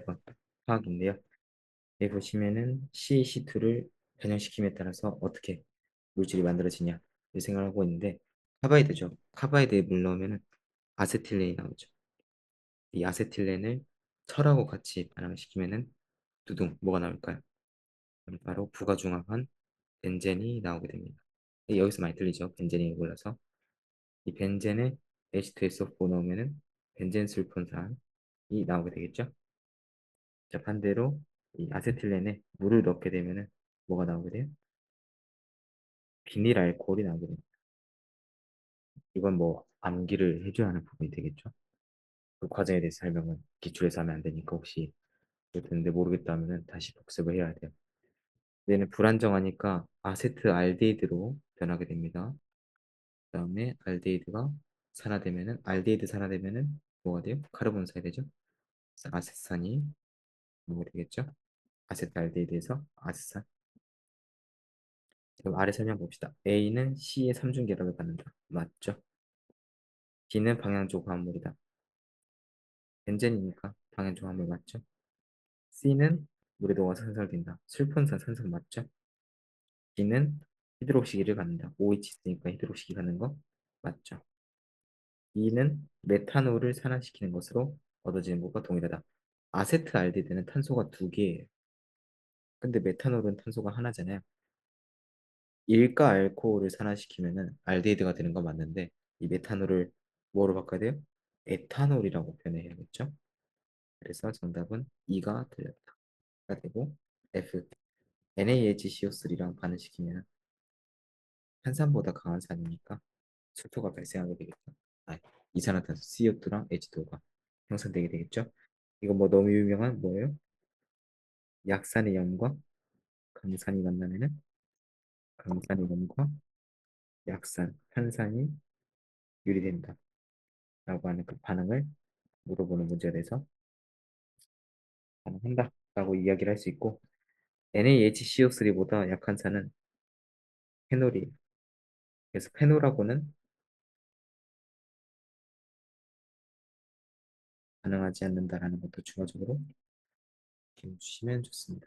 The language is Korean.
8번 화학인데요. 여기 보시면은 CH2를 변형시킴에 따라서 어떻게 물질이 만들어지냐 이 생각을 하고 있는데 카바이드죠. 카바이드에 물 넣으면은 아세틸렌이 나오죠. 이 아세틸렌을 철하고 같이 반응시키면은 두둥 뭐가 나올까요? 바로 부가중합한 벤젠이 나오게 됩니다. 여기서 많이 들리죠? 벤젠이 골라서 이 벤젠에 H2SO4 넣으면은 벤젠 술폰산이 나오게 되겠죠? 자, 반대로 이 아세틸렌에 물을 넣게 되면은 뭐가 나오게 돼요? 비닐 알코올이 나오게 됩니다. 이건 뭐 암기를 해줘야 하는 부분이 되겠죠? 그 과정에 대해서 설명은 기출에서 하면 안 되니까 혹시 듣는데 모르겠다 하면은 다시 복습을 해야 돼요. 얘는 불안정하니까 아세트 알데히드로 변하게 됩니다. 그 다음에 알데히드가 산화되면은 알데히드 산화되면은 뭐가 돼요? 카르본 사이 되죠? 아세산이 되겠죠? 아세트알데히드에서 아세산 그럼 아래 설명 봅시다. A는 C의 삼중결합을 갖는다. 맞죠? B는 방향조 화합물이다. 벤젠이니까 방향조 화합물 맞죠? C는 물에 녹아서 산성된다. 술폰산 산성 맞죠? D는 히드록시기를 갖는다. OH 있으니까 히드록시기 갖는 거 맞죠? E는 메탄올을 산화시키는 것으로 얻어지는 것과 동일하다. 아세트알데히드는 탄소가 두 개예요. 근데 메탄올은 탄소가 하나잖아요. 일가 알코올을 산화시키면은 알데히드가 되는 거 맞는데 이 메탄올을 뭐로 바꿔야 돼요? 에탄올이라고 표현해야겠죠? 그래서 정답은 2가 틀렸다 가 되고 F NaHCO3랑 반응시키면 탄산보다 강한 산이니까 수소가 발생하게 되겠죠. 아, 이산화탄소 CO2랑 H2가 형성되게 되겠죠. 이거 뭐 너무 유명한 뭐예요? 약산의 염과 강산이 만나면은 강산의 염과 약산, 탄산이 유리된다. 라고 하는 그 반응을 물어보는 문제에 대해서 반응한다. 라고 이야기를 할 수 있고 NaHCO3보다 약한 산은 페놀이에요. 그래서 페놀하고는 반응하지 않는다라는 것도 추가적으로 기억해 주시면 좋습니다.